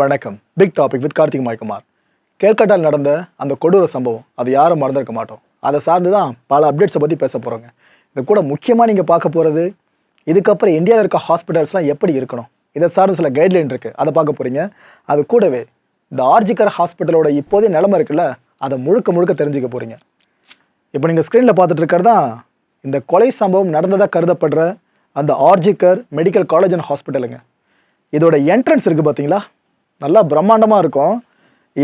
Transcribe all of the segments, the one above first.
வணக்கம். Big topic with Karthik மாய்குமார் கேல்கட்டால் நடந்த அந்த கொடூர சம்பவம் அது யாரும் மறந்துருக்க மாட்டோம். அதை சார்ந்து தான் பல அப்டேட்ஸை பற்றி பேச போகிறோங்க இது கூட முக்கியமாக நீங்கள் பார்க்க போகிறது இதுக்கப்புறம் இந்தியாவில் இருக்க ஹாஸ்பிட்டல்ஸ்லாம் எப்படி இருக்கணும்? இதை சார்ந்து சில கைட்லைன் இருக்குது அதை பார்க்க போகிறீங்க அது கூடவே இந்த ஆர்ஜிகர் ஹாஸ்பிட்டலோட இப்போதைய நிலமை இருக்குல்ல அதை முழுக்க முழுக்க தெரிஞ்சுக்க போகிறீங்க இப்போ நீங்கள் ஸ்க்ரீனில் பார்த்துட்டு இருக்கிறது தான் இந்த கொலை சம்பவம் நடந்ததாக கருதப்படுற அந்த ஆர்ஜிக்கர் மெடிக்கல் காலேஜ் அண்ட் ஹாஸ்பிட்டலுங்க இதோட என்ட்ரன்ஸ் இருக்குது பார்த்தீங்களா? நல்லா பிரம்மாண்டமாக இருக்கும்.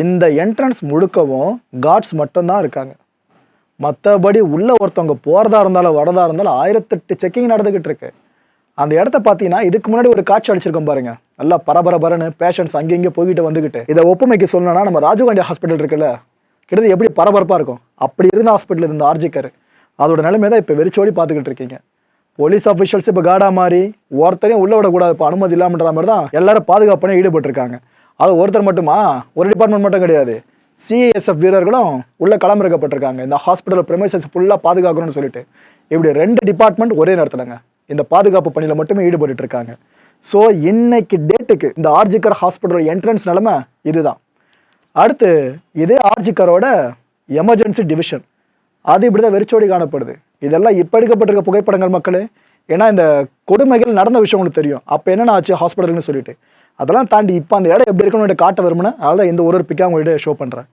இந்த என்ட்ரன்ஸ் முழுக்கவும் காட்ஸ் மட்டும்தான் இருக்காங்க. மற்றபடி உள்ளே ஒருத்தவங்க போகிறதா இருந்தாலும் வரதா இருந்தாலும் ஆயிரத்தெட்டு செக்கிங் நடந்துக்கிட்டு இருக்கு. அந்த இடத்த பார்த்தீங்கன்னா இதுக்கு முன்னாடி ஒரு காட்சி அடிச்சிருக்கோம் பாருங்க. நல்லா பரபரபரன்னு பேஷண்ட்ஸ் அங்கே இங்கே போய்கிட்டு வந்துக்கிட்டு இதை ஒப்புமைக்கு சொல்லணும்னா நம்ம ராஜீவ்காந்தி ஹாஸ்பிட்டல் இருக்குல்ல கிட்டத்தட்ட எப்படி பரபரப்பாக இருக்கும்? அப்படி இருந்த ஹாஸ்பிட்டல் இருந்த ஆர்ஜிக்கர் அதோட நிலைமை தான் இப்போ வெறிச்சோடி பார்த்துக்கிட்டு இருக்கீங்க. போலீஸ் அஃபிஷியல்ஸ் இப்போ காடா மாதிரி ஒருத்தரையும் உள்ள விடக்கூடாது இப்போ அனுமதி இல்லாமன்ற மாதிரி தான் எல்லாரும் பாதுகாப்புனே ஈடுபட்டிருக்காங்க. அது ஒருத்தர் மட்டுமா? ஒரு டிபார்ட்மெண்ட் மட்டும் கிடையாது. சிஏஎஸ்எஃப் வீரர்களும் உள்ளே களமிறக்கப்பட்டிருக்காங்க. இந்த ஹாஸ்பிட்டல் ப்ரெமைசஸ் ஃபுல்லாக பாதுகாக்கணும்னு சொல்லிட்டு. இப்படி ரெண்டு டிபார்ட்மெண்ட் ஒரே நேரத்தில்ங்க. இந்த பாதுகாப்பு பணியில் மட்டுமே ஈடுபட்டு இருக்காங்க ஸோ இன்னைக்கு டேட்டுக்கு இந்த ஆர்ஜிக்கர் ஹாஸ்பிட்டல் என்ட்ரன்ஸ் நிலமை இதுதான். அடுத்து இதே ஆர்ஜிக்கரோட எமர்ஜென்சி டிவிஷன் அது இப்படி தான் வெறிச்சோடி காணப்படுது. இதெல்லாம் இப்போ எடுக்கப்பட்டிருக்க புகைப்படங்கள் மக்களே. ஏன்னா இந்த கொடுமைகள் நடந்த விஷயம் உங்களுக்கு தெரியும். அப்போ என்னென்ன ஆச்சு ஹாஸ்பிட்டல்னு சொல்லிட்டு. அதெல்லாம் தாண்டி இப்போ அந்த இடம் எப்படி இருக்கணும்னு காட்ட வரும்னு அதனால இந்த ஒரு ஒரு பிக்காக உங்கள்கிட்ட ஷோ பண்ணுறேன்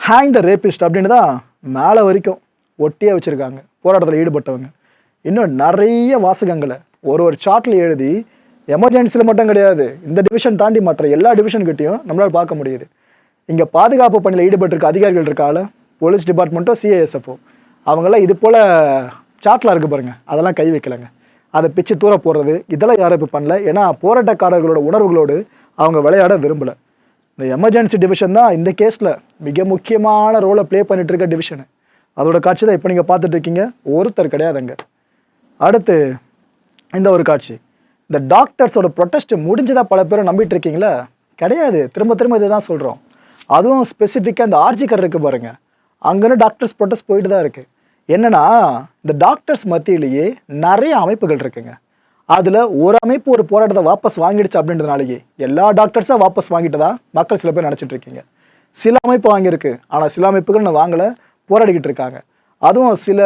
ஹேங் த ரேபிஸ்ட் அப்படின்னு தான் மேலே வரைக்கும் ஒட்டியே வச்சுருக்காங்க. போராட்டத்தில் ஈடுபட்டவங்க. இன்னும் நிறைய வாசகங்களை ஒரு ஒரு சார்ட்டில் எழுதி எமர்ஜென்சியில் மட்டும் கிடையாது. இந்த டிவிஷன் தாண்டி மற்ற எல்லா டிவிஷன்கிட்டையும் நம்மளால் பார்க்க முடியுது. இங்கே பாதுகாப்பு பணியில் ஈடுபட்டிருக்க அதிகாரிகள் இருக்கால போலீஸ் டிபார்ட்மெண்ட்டோ சிஏஎஸ்எஃப்ஓ அவங்கெல்லாம் இது போல் சாட்டில் இருக்கு பாருங்க. அதெல்லாம் கை வைக்கலைங்க. அதை பிச்சு தூர போடுறது இதெல்லாம் யாரும் இப்போ பண்ணல. ஏன்னா போராட்டக்காரர்களோட உணர்வுகளோடு அவங்க விளையாட விரும்பலை. இந்த எமர்ஜென்சி டிவிஷன் தான் இந்த கேஸில் மிக முக்கியமான ரோலை ப்ளே பண்ணிட்டு இருக்க டிவிஷனு அதோட காட்சி தான் இப்போ நீங்கள் பார்த்துட்டு இருக்கீங்க. ஒருத்தர் கிடையாதுங்க அடுத்து இந்த ஒரு காட்சி. இந்த டாக்டர்ஸோட ப்ரொட்டஸ்ட் முடிஞ்சதாக பல பேரும் நம்பிட்டு இருக்கீங்களா? கிடையாது. திரும்ப திரும்ப இதை தான் சொல்கிறோம் அதுவும் ஸ்பெசிஃபிக்காக இந்த ஆர்ஜிக்கர் இருக்குது பாருங்கள் அங்கேன்னு டாக்டர்ஸ் ப்ரொட்டஸ்ட் போயிட்டு தான் இருக்குது என்னென்னா இந்த டாக்டர்ஸ் மத்தியிலேயே நிறைய அமைப்புகள் இருக்குங்க. அதில் ஒரு அமைப்பு ஒரு போராட்டத்தை வாபஸ் வாங்கிடுச்சு அப்படின்றதுனாலேயே எல்லா டாக்டர்ஸாக வாபஸ் வாங்கிட்டதா மக்கள் சில பேர் நினச்சிட்டு இருக்கீங்க. சில அமைப்பு வாங்கியிருக்கு ஆனால் சில அமைப்புகள் நான் வாங்கலை போராடிக்கிட்டு இருக்காங்க. அதுவும் சில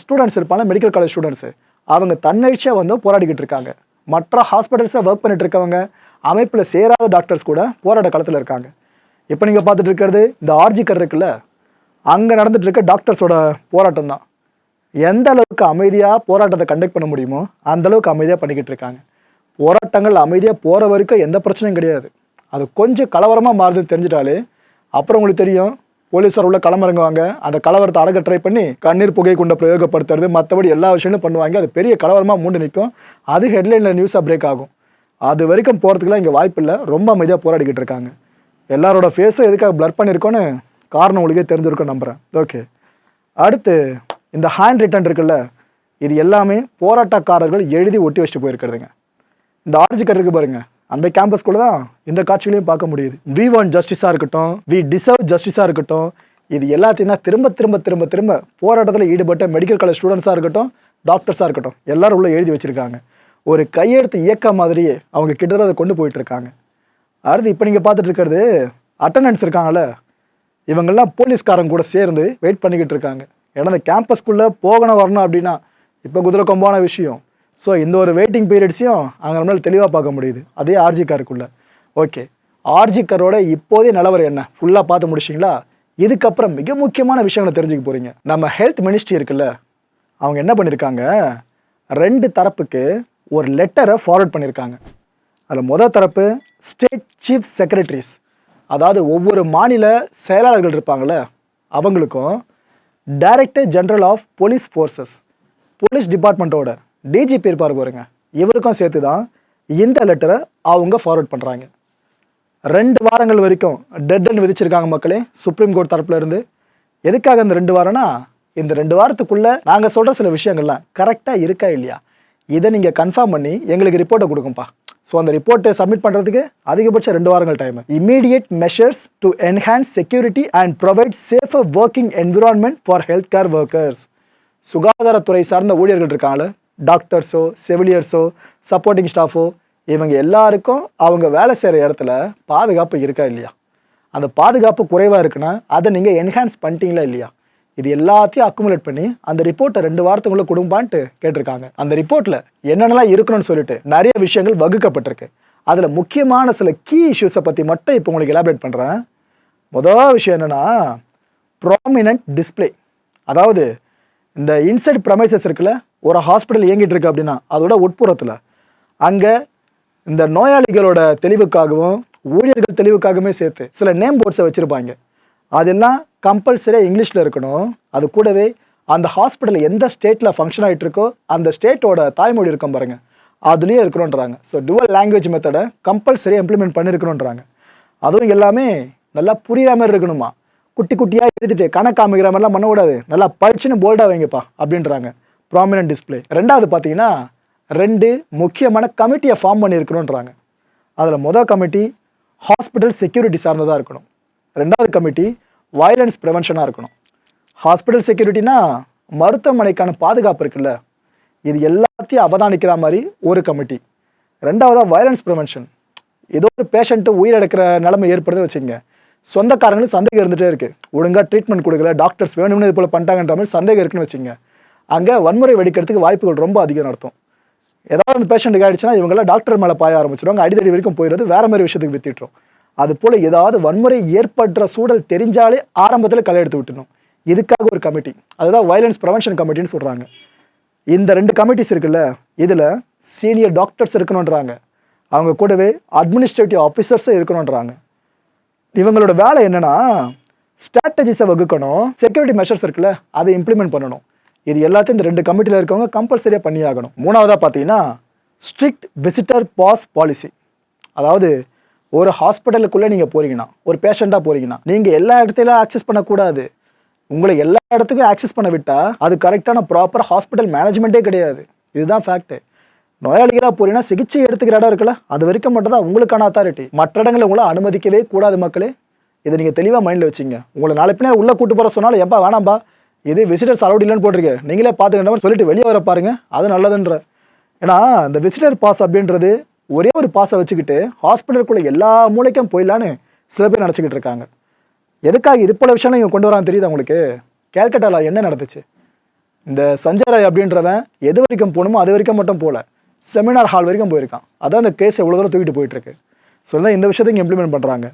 ஸ்டூடெண்ட்ஸ் இருப்பாங்க மெடிக்கல் காலேஜ் ஸ்டூடெண்ட்ஸு அவங்க தன்னெழுச்சியாக வந்து போராடிக்கிட்டு இருக்காங்க. மற்ற ஹாஸ்பிட்டல்ஸில் ஒர்க் பண்ணிட்டு இருக்கவங்க அமைப்பில் சேராத டாக்டர்ஸ் கூட போராட்ட களத்தில் இருக்காங்க. இப்போ நீங்கள் பார்த்துட்டு இருக்கிறது இந்த ஆர்ஜிக்கர் இருக்குல்ல அங்கே நடந்துட்டு இருக்க டாக்டர்ஸோட போராட்டம் தான் எந்த அளவுக்கு அமைதியாக போராட்டத்தை கண்டக்ட் பண்ண முடியுமோ அந்தளவுக்கு அமைதியாக பண்ணிக்கிட்டு இருக்காங்க. போராட்டங்கள் அமைதியாக போகிற வரைக்கும் எந்த பிரச்சனையும் கிடையாது. அது கொஞ்சம் கலவரமாக மாறுதுன்னு தெரிஞ்சிட்டாலே அப்புறம் உங்களுக்கு தெரியும் போலீஸார் உள்ள களமிறங்குவாங்க. அந்த கலவரத்தை அடக்க ட்ரை பண்ணி கண்ணீர் புகை கொண்ட பிரயோகப்படுத்துறது மற்றபடி எல்லா விஷயங்களும் பண்ணுவாங்க. அது பெரிய கலவரமாக மூண்டு நிற்கும். அது ஹெட்லைனில் நியூஸாக பிரேக் ஆகும். அது வரைக்கும் போகிறதுக்குலாம் இங்கே வாய்ப்பு இல்லை ரொம்ப அமைதியாக போராடிக்கிட்டு இருக்காங்க. எல்லாரோட ஃபேஸும் எதுக்காக ப்ளர் பண்ணியிருக்கோன்னு காரணம் உங்களுக்கே தெரிஞ்சிருக்கும் நம்புகிறேன் ஓகே அடுத்து இந்த ஹேண்ட் ரிட்டன் இருக்குல்ல இது எல்லாமே போராட்டக்காரர்கள் எழுதி ஒட்டி வச்சுட்டு போயிருக்கிறதுங்க. இந்த ஆர்ஜிக்கர் இருக்கு பாருங்க. அந்த கேம்பஸ்குள்ள தான் இந்த காட்சிகளையும் பார்க்க முடியுது. வி ஒன் ஜஸ்டிஸாக இருக்கட்டும் வி டிசர்வ் ஜஸ்டிஸாக இருக்கட்டும் இது எல்லாத்தையும் தான் திரும்ப திரும்ப திரும்ப திரும்ப போராட்டத்தில் ஈடுபட்ட மெடிக்கல் காலேஜ் ஸ்டூடெண்ட்ஸாக இருக்கட்டும் டாக்டர்ஸாக இருக்கட்டும் எல்லாரும் உள்ள எழுதி வச்சிருக்காங்க. ஒரு கையெழுத்து இயக்கம் மாதிரியே அவங்க கிட்டத்தட்ட அதை கொண்டு போயிட்டு இருக்காங்க. அடுத்து இப்போ நீங்கள் பார்த்துட்டு இருக்கிறது அட்டண்டன்ஸ் இருக்காங்கல்ல இவங்கெல்லாம் போலீஸ்காரங்க கூட சேர்ந்து வெயிட் பண்ணிக்கிட்டு இருக்காங்க ஏன்னா அந்த கேம்பஸ்க்குள்ளே போகணும் வரணும் அப்படின்னா இப்போ குதிரை கொம்பான விஷயம். ஸோ இந்த ஒரு வெயிட்டிங் பீரியட்ஸையும் அங்கே நம்மளால் தெளிவாக பார்க்க முடியுது. அதே ஆர்ஜிக்காருக்குள்ளே ஓகே ஆர்ஜிகாரோட இப்போதே நிலவரம் என்ன? ஃபுல்லாக பார்த்து முடிச்சிங்களா இதுக்கப்புறம் மிக முக்கியமான விஷயங்களை தெரிஞ்சுக்க போகிறீங்க நம்ம ஹெல்த் மினிஸ்ட்ரி இருக்குல்ல அவங்க என்ன பண்ணியிருக்காங்க ரெண்டு தரப்புக்கு ஒரு லெட்டரை ஃபார்வர்ட் பண்ணியிருக்காங்க அதில் முதல் தரப்பு ஸ்டேட் சீஃப் செக்ரட்டரிஸ் அதாவது ஒவ்வொரு மாநில செயலாளர்கள் இருப்பாங்கள அவங்களுக்கும் director general of police forces police டிபார்ட்மெண்ட்டோட DGP இருப்பார் பாருங்க. இவருக்கும் சேர்த்து தான் இந்த லெட்டரை அவங்க ஃபார்வர்ட் பண்ணுறாங்க ரெண்டு வாரங்கள் வரைக்கும் டெட்டன் விதிச்சிருக்காங்க மக்களே சுப்ரீம் கோர்ட் தரப்புல இருந்து. எதுக்காக இந்த ரெண்டு வாரம்னா இந்த ரெண்டு வாரத்துக்குள்ளே நாங்கள் சொல்கிற சில விஷயங்கள்லாம் கரெக்டாக இருக்கா இல்லையா? இதை நீங்கள் கன்ஃபார்ம் பண்ணி எங்களுக்கு ரிப்போர்ட்டை கொடுக்கும்பா ஸோ அந்த ரிப்போர்ட்டை சப்மிட் பண்ணுறதுக்கு அதிகபட்சம் ரெண்டு வாரங்கள் time immediate measures to enhance security and provide safer working environment for health care workers சுகாதாரத்துறை சார்ந்த ஊழியர்கள் இருக்காங்களே டாக்டர்ஸோ செவிலியர்ஸோ சப்போர்ட்டிங் ஸ்டாஃபோ இவங்க எல்லாருக்கும் அவங்க வேலை செய்கிற இடத்துல பாதுகாப்பு இருக்கா இல்லையா? அந்த பாதுகாப்பு குறைவாக இருக்குன்னா அதை நீங்கள் என்ஹான்ஸ் பண்ணிட்டீங்களா இல்லையா? இது எல்லாத்தையும் அக்குமுலேட் பண்ணி அந்த ரிப்போர்ட்டை ரெண்டு வாரத்துக்குள்ள கொடுப்பான்ட்டு கேட்டிருக்காங்க. அந்த ரிப்போர்ட்டில் என்னென்னலாம் இருக்கணும்னு சொல்லிட்டு நிறைய விஷயங்கள் வகுக்கப்பட்டிருக்கு. அதில் முக்கியமான சில கீ இஷ்யூஸை பற்றி மட்டும் இப்போ உங்களுக்கு எலாபரேட் பண்ணுறேன் முதல் விஷயம் என்னென்னா ப்ராமினன்ட் டிஸ்ப்ளே அதாவது இந்த இன்சைட் ப்ரமைசஸ் இருக்குல்ல ஒரு ஹாஸ்பிட்டல் இயங்கிட்டு இருக்கு அப்படின்னா அதோட உட்புறத்தில். அங்கே இந்த நோயாளிகளோட தெளிவுக்காகவும் ஊழியர்கள் தெளிவுக்காகவுமே சேர்த்து சில நேம் போர்ட்ஸை வச்சுருப்பாங்க. அதெல்லாம் கம்பல்சரியாக இங்கிலீஷில் இருக்கணும். அது கூடவே அந்த ஹாஸ்பிட்டல் எந்த ஸ்டேட்டில் ஃபங்க்ஷன் ஆகிட்டு இருக்கோ அந்த ஸ்டேட்டோட தாய்மொழி இருக்கும் பாருங்கள் அதுலேயே இருக்கணுன்றாங்க ஸோ டுவல் லாங்குவேஜ் மெத்தடை கம்பல்சரியாக இம்ப்ளிமெண்ட் பண்ணியிருக்கணுன்றாங்க அதுவும் எல்லாமே நல்லா புரியுற மாதிரி இருக்கணுமா? குட்டி குட்டியாக எழுதிட்டு கணக்கு காமிக்கிற மாதிரிலாம் பண்ணக்கூடாது நல்லா படிச்சுன்னு போல்டாக வைங்கப்பா அப்படின்றாங்க. ப்ராமினன்ட் டிஸ்ப்ளே ரெண்டாவது பார்த்தீங்கன்னா ரெண்டு முக்கியமான கமிட்டியை ஃபார்ம் பண்ணியிருக்கணுன்றாங்க அதில் மொதல் கமிட்டி ஹாஸ்பிட்டல் செக்யூரிட்டி சார்ந்ததாக இருக்கணும். ரெண்டாவது கமிட்டி வயலன்ஸ் ப்ரிவென்ஷனாக இருக்கணும். ஹாஸ்பிட்டல் செக்யூரிட்டினா மருத்துவமனைக்கான பாதுகாப்பு இருக்குல்ல. இது எல்லாத்தையும் அவதானிக்கிற மாதிரி ஒரு கமிட்டி. ரெண்டாவதாக வயலன்ஸ் ப்ரிவென்ஷன் ஏதோ ஒரு பேஷண்ட்டு உயிரிழக்கிற நிலைமை ஏற்படுது வச்சுங்க சொந்தக்காரங்களுக்கு சந்தேகம் இருந்துகிட்டே இருக்குது ஒழுங்காக ட்ரீட்மெண்ட் கொடுக்கல டாக்டர்ஸ் வேணும்னு இது போல் பண்ணிட்டாங்கன்ற மாதிரி சந்தேகம் இருக்குன்னு வச்சுங்க அங்கே வன்முறை வெடிக்கிறதுக்கு வாய்ப்புகள் ரொம்ப அதிகம் நடத்தும் ஏதாவது அந்த பேஷண்ட்டுக்கு ஆகிடுச்சுன்னா இவங்கெல்லாம் டாக்டர் மேலே பாய ஆரம்பிச்சிருவாங்க. அடிதடி வரைக்கும் போயிடுறது வேறு மாதிரி விஷயத்துக்கு வித்திட்டுரும். அது போல் ஏதாவது வன்முறை ஏற்படுற சூழல் தெரிஞ்சாலே ஆரம்பத்தில் களை எடுத்து இதுக்காக ஒரு கமிட்டி அதுதான் வயலன்ஸ் ப்ரவென்ஷன் கமிட்டின்னு சொல்கிறாங்க இந்த ரெண்டு கமிட்டிஸ் இருக்குல்ல இதில் சீனியர் டாக்டர்ஸ் இருக்கணுன்றாங்க அவங்க கூடவே அட்மினிஸ்ட்ரேட்டிவ் ஆஃபீஸர்ஸும் இருக்கணுன்றாங்க இவங்களோட வேலை என்னென்னா ஸ்ட்ராட்டஜிஸை வகுக்கணும். செக்யூரிட்டி மெஷர்ஸ் இருக்குல்ல அதை இம்ப்ளிமெண்ட் பண்ணணும். இது எல்லாத்தையும் இந்த ரெண்டு கமிட்டியில் இருக்கவங்க கம்பல்சரியாக பண்ணியாகணும். மூணாவதாக பார்த்தீங்கன்னா ஸ்ட்ரிக்ட் விசிட்டர் பாஸ் பாலிசி அதாவது ஒரு ஹாஸ்பிட்டலுக்குள்ளே நீங்கள் போகிறீங்கன்னா ஒரு பேஷண்ட்டாக போகிறீங்கன்னா நீங்கள் எல்லா இடத்துலையும் ஆக்சஸ் பண்ணக்கூடாது. உங்களை எல்லா இடத்துக்கும் ஆக்சஸ் பண்ண விட்டால் அது கரெக்டான ப்ராப்பர் ஹாஸ்பிட்டல் மேனேஜ்மெண்ட்டே கிடையாது. இதுதான் ஃபேக்ட்டு நோயாளிகளாக போறீங்கன்னா சிகிச்சை எடுத்துக்கிற இடம் இருக்குல்ல அது வரைக்கும் மட்டும் தான் உங்களுக்கான அத்தாரிட்டி மற்ற இடங்களை உங்களை அனுமதிக்கவே கூடாது மக்களே. இதை நீங்கள் தெளிவாக மைண்டில் வச்சுங்க. உங்களை நாளை பின்னர் உள்ளே கூட்டு போகிற சொன்னாலும் எப்பா வேணாம்பா இது விசிட்டர்ஸ் அலௌட் இல்லைன்னு போட்டிருக்கேன் நீங்களே பார்த்துக்கிட்ட சொல்லிட்டு வெளியே வர பாருங்க அது நல்லதுன்ற. ஏன்னா இந்த விசிட்டர் பாஸ் அப்படின்றது ஒரே ஒரு பாஸை வச்சுக்கிட்டு ஹாஸ்பிட்டலுக்குள்ளே எல்லா மூளைக்கும் போயிடலான்னு சில பேர் நினச்சிக்கிட்டு இருக்காங்க. எதுக்காக இது போல விஷயம் இவங்க கொண்டு வரான்னு தெரியுது உங்களுக்கு? கேல்கட்டாவில் என்ன நடந்துச்சு? இந்த சஞ்சய் ராய் அப்படின்றவன் எது வரைக்கும் போகணுமோ அது வரைக்கும் மட்டும் போகல. செமினார் ஹால் வரைக்கும் போயிருக்கான். அதான் இந்த கேஸ் எவ்வளோ தூரம் தூக்கிட்டு போயிட்டுருக்கு. ஸோ தான் இந்த விஷயத்தையும் இம்ப்ளிமெண்ட் பண்ணுறாங்க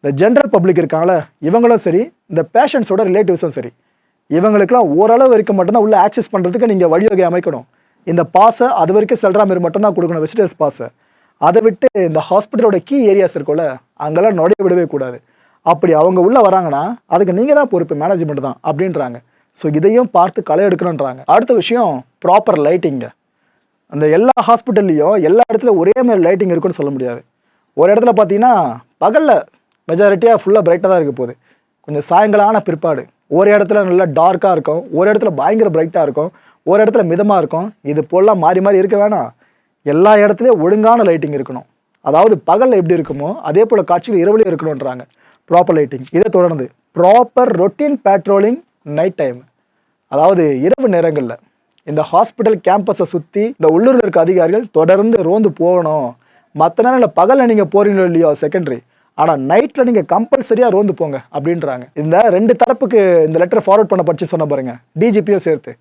இந்த ஜென்ரல் பப்ளிக் இருக்காங்களே இவங்களும் சரி இந்த பேஷண்ட்ஸோட ரிலேட்டிவ்ஸும் சரி. இவங்களுக்குலாம் ஓரளவு வரைக்கும் மட்டும்தான் உள்ளே ஆக்சஸ் பண்ணுறதுக்கு நீங்கள் வழிவகை அமைக்கணும். இந்த பாஸை அது வரைக்கும் செல்றா மாதிரி மட்டும்தான் கொடுக்கணும் விசிட்டர்ஸ் பாஸை. அதை விட்டு இந்த ஹாஸ்பிட்டலோட கீ ஏரியாஸ் இருக்கும்ல அங்கெல்லாம் நுழைய விடவே கூடாது. அப்படி அவங்க உள்ளே வராங்கன்னா அதுக்கு நீங்கள் தான் பொறுப்பு மேனேஜ்மெண்ட் தான் அப்படின்றாங்க. ஸோ இதையும் பார்த்து களை எடுக்கணுன்றாங்க அடுத்த விஷயம் ப்ராப்பர் லைட்டிங்க அந்த எல்லா ஹாஸ்பிட்டல்லையும் எல்லா இடத்துல ஒரே மாதிரி லைட்டிங் இருக்குன்னு சொல்ல முடியாது. ஒரு இடத்துல பார்த்தீங்கன்னா பகலில் மெஜாரிட்டியாக ஃபுல்லாக பிரைட்டாக தான் இருக்க போகுது. கொஞ்சம் சாயங்காலான பிற்பாடு. ஒரு இடத்துல நல்லா டார்க்காக இருக்கும் ஒரு இடத்துல பயங்கர பிரைட்டாக இருக்கும். ஒரு இடத்துல மிதமாக இருக்கும் இது போலாம் மாறி மாறி இருக்க வேணாம். எல்லா இடத்துலையும் ஒழுங்கான லைட்டிங் இருக்கணும். அதாவது பகலில் எப்படி இருக்குமோ அதே போல் காட்சிகள் இரவுலையும் இருக்கணுன்றாங்க ப்ராப்பர் லைட்டிங் இதை தொடர்ந்து proper routine patrolling night time அதாவது இரவு நேரங்களில் இந்த ஹாஸ்பிட்டல் கேம்பஸை சுற்றி இந்த உள்ளூரில் இருக்க அதிகாரிகள் தொடர்ந்து ரோந்து போகணும். மற்ற நேரங்களில் பகலில் நீங்கள் போகிறீங்களோ இல்லையோ செகண்டரி ஆனால் நைட்டில் நீங்கள் கம்பல்சரியாக ரோந்து போங்க அப்படின்றாங்க. இந்த ரெண்டு தரப்புக்கு இந்த லெட்டர் ஃபார்வர்ட் பண்ண படிச்சு சொன்ன பாருங்க. டிஜிபியும் சேர்த்து.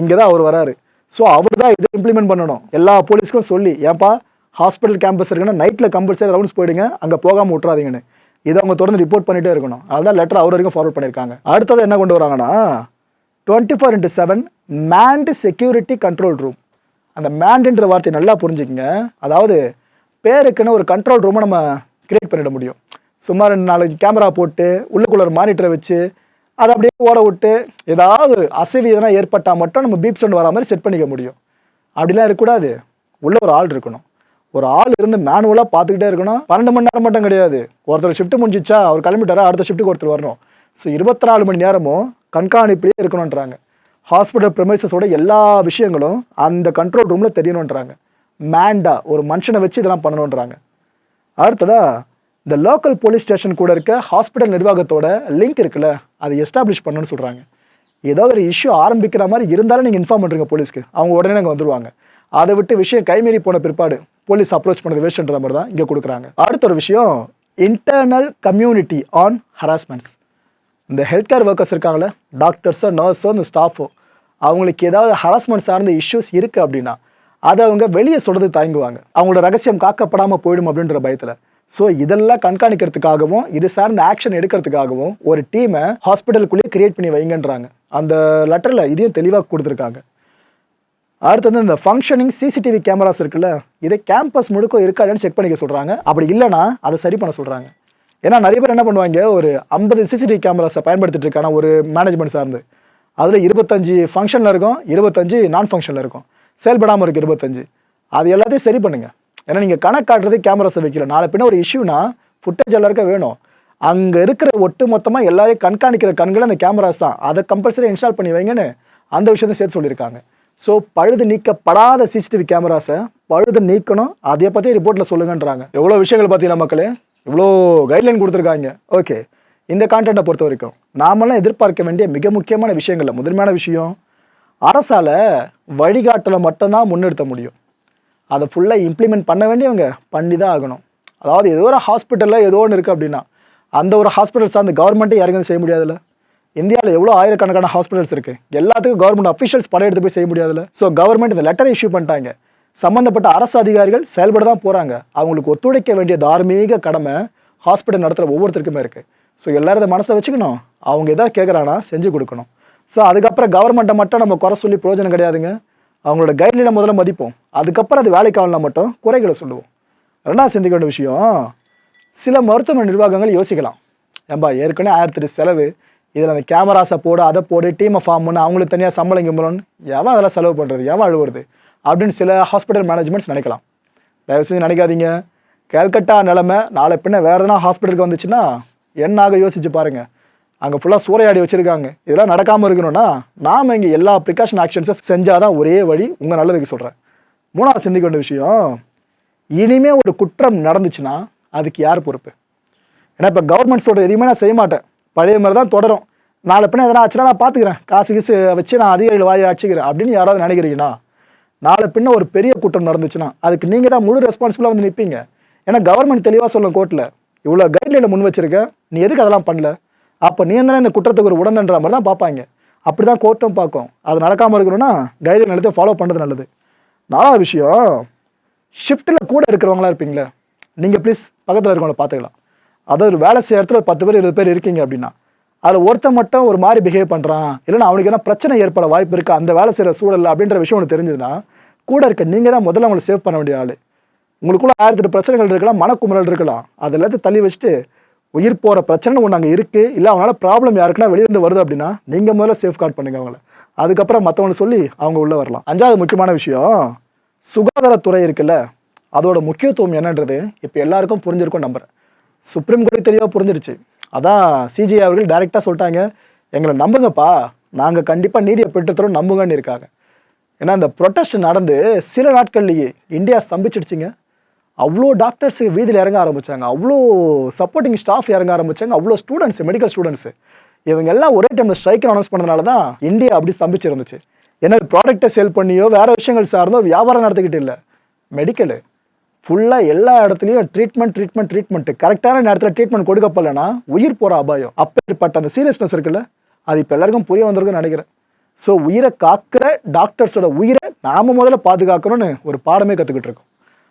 இங்கே தான் அவர் வராரு. ஸோ அவர் தான் இதை இம்ப்ளிமெண்ட் பண்ணணும். எல்லா போலீஸ்க்கும் சொல்லி ஏன்பா ஹாஸ்பிட்டல் கேம்பஸ் இருக்குன்னா நைட்டில் கம்பல்சரி ரவுண்ட்ஸ் போயிடுங்க அங்கே போகாமல் விட்றாதீங்கன்னு இதை அவங்க தொடர்ந்து ரிப்போர்ட் பண்ணிகிட்டே இருக்கணும். அதான் லெட்டர் அவர் வரைக்கும் ஃபார்வர்ட் பண்ணியிருக்காங்க. அடுத்தது என்ன கொண்டு வராங்கன்னா twenty four into seven manned security control room அந்த மேண்டுன்ற வார்த்தையை நல்லா புரிஞ்சுக்கங்க. அதாவது பேருக்குன்னு ஒரு கண்ட்ரோல் ரூமை நம்ம கிரியேட் பண்ணிட முடியும். சும்மா ரெண்டு நாளைக்கு கேமரா போட்டு உள்ளுக்குள்ள ஒரு மானிட்டரை வச்சு அதை அப்படியே ஓட விட்டு ஏதாவது ஒரு அசைவு எதனா ஏற்பட்டால் மட்டும் நம்ம பீப் சவுண்ட் வர மாதிரி செட் பண்ணிக்க முடியும். அப்படிலாம் இருக்கக்கூடாது. உள்ளே ஒரு ஆள் இருக்கணும். ஒரு ஆள் இருந்து மேனுவலாக பார்த்துக்கிட்டே இருக்கணும். பன்னெண்டு மணி நேரம் மட்டும் கிடையாது. ஒருத்தர் ஷிஃப்ட் முடிஞ்சிச்சா அவர் கிளம்பிட்டாரா அடுத்த ஷிஃப்ட்டுக்கு ஒருத்தர் வரணும். ஸோ இருபத்தி நாலு மணி நேரமும் கண்காணிப்பிலே இருக்கணுன்றாங்க ஹாஸ்பிட்டல் ப்ரெமைசஸோட எல்லா விஷயங்களும் அந்த கண்ட்ரோல் ரூமில் தெரியணுன்றாங்க மேண்டா ஒரு மனுஷனை வச்சு இதெல்லாம் பண்ணணுன்றாங்க அடுத்ததாக இந்த லோக்கல் போலீஸ் ஸ்டேஷன் கூட இருக்க ஹாஸ்பிட்டல் நிர்வாகத்தோட லிங்க் இருக்குல்ல அதை எஸ்டாப்ளிஷ் பண்ணணும்னு சொல்கிறாங்க ஏதோ ஒரு இஷ்யூ ஆரம்பிக்கிற மாதிரி இருந்தாலும் நீங்கள் இன்ஃபார்ம் பண்ணுறீங்க போலீஸ்க்கு அவங்க உடனே அங்கே வந்துடுவாங்க அதை விட்டு விஷயம் கைமீறி போன பிற்பாடு போலீஸ் அப்ரோச் பண்ணது வேஸ்ட்ன்ற மாதிரி தான் இங்கே கொடுக்குறாங்க. அடுத்த ஒரு விஷயம் இன்டர்னல் கம்யூனிட்டி ஆன் ஹராஸ்மெண்ட்ஸ் இந்த ஹெல்த் கேர் ஒர்க்கர்ஸ் இருக்காங்களே டாக்டர்ஸோ நர்ஸோ இந்த ஸ்டாஃபோ அவங்களுக்கு ஏதாவது ஹராஸ்மெண்ட் சார்ந்த இஷ்யூஸ் இருக்குது அப்படின்னா அதை அவங்க வெளியே சொல்கிறது தயங்குவாங்க. அவங்களோட ரகசியம் காக்கப்படாமல் போயிடும் அப்படின்ற பயத்தில். ஸோ இதெல்லாம் கண்காணிக்கிறதுக்காகவும் இது சார்ந்த ஆக்ஷன் எடுக்கிறதுக்காகவும் ஒரு டீமை ஹாஸ்பிட்டலுக்குள்ளேயே கிரியேட் பண்ணி வைங்கன்றாங்க. அந்த லெட்டரில் இதையும் தெளிவாக கொடுத்துருக்காங்க. அடுத்தது இந்த ஃபங்க்ஷனிங் சிசிடிவி கேமராஸ் இருக்குல்ல இதை கேம்பஸ் முழுக்க இருக்காதுன்னு செக் பண்ணிக்க சொல்கிறாங்க அப்படி இல்லைன்னா அதை சரி பண்ண சொல்கிறாங்க ஏன்னா நிறைய பேர் என்ன பண்ணுவாங்க ஒரு ஐம்பது சிசிடிவி கேமராஸை பயன்படுத்திட்டு இருக்கான ஒரு மேனேஜ்மெண்ட் சார்ந்து. அதில் இருபத்தஞ்சு ஃபங்க்ஷனில் இருக்கும் இருபத்தஞ்சு நான் ஃபங்க்ஷனில் இருக்கும். செயல்படாமல் இருக்குது இருபத்தஞ்சு. அது எல்லாத்தையும் சரி பண்ணுங்கள் ஏன்னா நீங்கள் கணக்கு காட்டுறது கேமராஸை வைக்கல நாளை பின்ன ஒரு இஷ்யூனா ஃபுட்டேஜ் எல்லாருக்கும் வேணும். அங்கே இருக்கிற ஒட்டு மொத்தமாக எல்லாரையும் கண்காணிக்கிற கண்கள் அந்த கேமராஸ் தான். அதை கம்பல்சரி இன்ஸ்டால் பண்ணி வைங்கன்னு அந்த விஷயத்தை சேர்த்து சொல்லியிருக்காங்க. ஸோ பழுது நீக்கப்படாத சிசிடிவி கேமராஸை பழுது நீக்கணும். அதை பற்றி ரிப்போர்ட்டில் சொல்லுங்கன்றாங்க. எவ்வளோ விஷயங்கள் பார்த்தீங்கன்னா மக்களே? இவ்வளோ கைட்லைன் கொடுத்துருக்காங்க. ஓகே இந்த கான்டென்ட்டை பொறுத்த வரைக்கும் நாமெல்லாம் எதிர்பார்க்க வேண்டிய மிக முக்கியமான விஷயங்களில் முதன்மையான விஷயம் அரசால் வழிகாட்டலை மட்டும்தான் முன்னெடுத்த முடியும். அதை ஃபுல்லாக இம்ப்ளிமெண்ட் பண்ண வேண்டியவங்க பண்ணி தான் ஆகணும். அதாவது ஏதோ ஒரு ஹாஸ்பிட்டலில் ஏதோ ஒன்று இருக்குது அப்படின்னா அந்த ஒரு ஹாஸ்பிட்டல் சார்ந்த கவர்மெண்ட்டே யாருக்கும் செய்ய முடியாதுல்ல? இந்தியாவில் எவ்வளோ ஆயிரக்கணக்கான ஹாஸ்பிட்டல்ஸ் இருக்குது எல்லாத்துக்கும் கவர்மெண்ட் அஃபிஷியல்ஸ் படம் எடுத்து போய் செய்ய முடியாதுல்ல? ஸோ கவர்மெண்ட் இந்த லெட்டர் இஷ்யூ பண்ணிட்டாங்க. சம்மந்தப்பட்ட அரசு அதிகாரிகள் செயல்பட தான் போகிறாங்க அவங்களுக்கு ஒத்துழைக்க வேண்டிய தார்மீக கடமை ஹாஸ்பிட்டல் நடத்துகிற ஒவ்வொருத்தருக்குமே இருக்குது ஸோ எல்லாரும் இதை மனசில் வச்சுக்கணும். அவங்க எதாவது கேட்குறாங்கன்னா செஞ்சு கொடுக்கணும். ஸோ அதுக்கப்புறம் கவர்மெண்ட்டை மட்டும் நம்ம குறை சொல்லி பிரயோஜனம் கிடையாதுங்க. அவங்களோட கைட்லைனை முதல்ல மதிப்போம். அதுக்கப்புறம் அது வேலைக்கு ஆகலாம் மட்டும் குறைகளை சொல்லுவோம். ரெண்டாவது சிந்திக்க வேண்டிய விஷயம் சில மருத்துவமனை நிர்வாகங்கள் யோசிக்கலாம். ஏன்பா ஏற்கனவே ஆயிரத்தி செலவு இதில் அந்த கேமராஸை போடு அதை போடு டீமை ஃபார்ம் பண்ணு அவங்களுக்கு தனியாக சம்பளம் கிம்பலன்னு எவன் அதெல்லாம் செலவு பண்ணுறது எவன் அழுவுறது அப்படின்னு சில ஹாஸ்பிட்டல் மேனேஜ்மெண்ட்ஸ் நினைக்கலாம். தயவு செஞ்சு நினைக்காதீங்க. கல்கட்டா நிலமை நாளை பின்ன வேறு எதனா ஹாஸ்பிட்டலுக்கு வந்துச்சுன்னா என்னாக யோசிச்சு பாருங்கள் அங்கே ஃபுல்லாக சூறையாடி வச்சுருக்காங்க. இதெல்லாம் நடக்காமல் இருக்கணும்னா நாம் இங்கே எல்லா ப்ரிகாஷன் ஆக்ஷன்ஸும் செஞ்சால் தான் ஒரே வழி உங்கள் நல்லதுக்கு சொல்கிறேன் மூணாவது சிந்திக்க வேண்டிய விஷயம் இனிமே ஒரு குற்றம் நடந்துச்சுன்னா அதுக்கு யார் பொறுப்பு? ஏன்னா இப்போ கவர்மெண்ட் சொல்கிற எதையுமே நான் செய்ய மாட்டேன். பழைய மாதிரி தான் தொடரும். நாளை பின்ன எதனா ஆச்சுன்னா நான் பார்த்துக்கிறேன் காசு கீசு வச்சு நான் அதிகாரிகள் வாயை அடிச்சுக்கிறேன் அப்படின்னு யாராவது நினைக்கிறீங்கன்னா நாளை பின்ன ஒரு பெரிய குற்றம் நடந்துச்சுன்னா அதுக்கு நீங்கள் தான் முழு ரெஸ்பான்சிபிளாக வந்து நிற்பீங்க ஏன்னா கவர்மெண்ட் தெளிவாக சொல்லும் கோர்ட்டில் இவ்வளோ கைட்லைனை முன் வச்சிருக்க நீ எதுக்கு அதெல்லாம் பண்ணல? அப்போ நீ தானே இந்த குற்றத்துக்கு ஒரு உடந்தன்ற மாதிரி தான் பார்ப்பாங்க. அப்படி தான் கோர்ட்டும் பார்க்கும். அது நடக்காமல் இருக்கணும்னா கைடு எடுத்து ஃபாலோ பண்ணுறது நல்லது. நாலாவது விஷயம் ஷிஃப்ட்டில் கூட இருக்கிறவங்களா இருப்பீங்களே. நீங்கள் ப்ளீஸ் பக்கத்தில் இருக்கவங்கள பார்த்துக்கலாம். அதாவது ஒரு வேலை செய்கிற இடத்துல ஒரு பத்து பேர் இருபது பேர் இருக்கீங்க அப்படின்னா அதில் ஒருத்தன் மட்டும் ஒரு மாதிரி பிஹேவ் பண்ணுறான் இல்லைன்னா அவனுக்கு என்ன பிரச்சனை ஏற்பட வாய்ப்பு இருக்குது அந்த வேலை செய்கிற சூழல் அப்படின்ற விஷயம் ஒன்று தெரிஞ்சதுன்னா கூட இருக்க நீங்கள் தான் முதல்ல அவங்களை சேவ் பண்ண வேண்டிய ஆள். உங்களுக்குள்ள ஆயிரத்தெட்டு பிரச்சனைகள் இருக்கலாம் மனக்குமுறல் இருக்கலாம். அது எல்லாத்தையும் தள்ளி வச்சுட்டு உயிர் போகிற பிரச்சனை ஒன்று அங்கே இருக்குது இல்லை அவனால ப்ராப்ளம் யாருக்குன்னா வெளியிருந்து வருது அப்படின்னா நீங்கள் முதல்ல சேஃப் கார்ட் பண்ணுங்க அவங்கள. அதுக்கப்புறம் மற்றவங்களை சொல்லி அவங்க உள்ளே வரலாம். அஞ்சாவது முக்கியமான விஷயம் சுகாதாரத்துறை இருக்குல்ல அதோட முக்கியத்துவம் என்னன்றது இப்போ எல்லாருக்கும் புரிஞ்சிருக்கும் நம்புகிறேன் சுப்ரீம் கோர்ட் தெளிவாக புரிஞ்சிருச்சு. அதான் சிஜிஐ அவர்கள் டைரெக்டாக சொல்லிட்டாங்க. எங்களை நம்புங்கப்பா. நாங்கள் கண்டிப்பாக நீதியை பெற்றுத்தரோம் நம்புங்கன்னு இருக்காங்க. ஏன்னா இந்த ப்ரொட்டஸ்ட் நடந்து சில நாட்கள்லேயே இந்தியா ஸ்தம்பிச்சிடுச்சிங்க. அவ்வளோ டாக்டர்ஸ் வீதியில் இறங்க ஆரம்பித்தாங்க அவ்வளோ சப்போர்ட்டிங் ஸ்டாஃப் இறங்க ஆரம்பிச்சாங்க. அவ்வளோ ஸ்டூடெண்ட்ஸ் மெடிக்கல் ஸ்டூடெண்ட்ஸு இவங்க எல்லாம் ஒரே டைமில் ஸ்ட்ரைக் அனௌன்ஸ் பண்ணதுனால தான் இந்தியா அப்படி ஸ்தம்பிச்சிருந்துச்சு. ஏன்னா ப்ராடக்ட்டை சேல் பண்ணியோ வேறு விஷயங்கள் சார்ந்தோ வியாபாரம் நடத்திக்கிட்டு இல்லை. மெடிக்கலு ஃபுல்லாக எல்லா இடத்துலையும் ட்ரீட்மெண்ட் ட்ரீட்மெண்ட் ட்ரீட்மெண்ட்டு கரெக்டான நேரத்தில் ட்ரீட்மெண்ட் கொடுக்கப்படலைன்னா உயிர் போகிற அபாயம். அப்பேற்பட்ட அந்த சீரியஸ்னஸ் இருக்குல்ல அது இப்போ எல்லாருக்கும் புரிய வந்திருக்குன்னு நினைக்கிறேன். ஸோ உயிரை காக்கிற டாக்டர்ஸோட உயிரை நாம் முதல்ல பாதுகாக்கணும்னு ஒரு பாடமே கற்றுக்கிட்டு இருக்கோம்.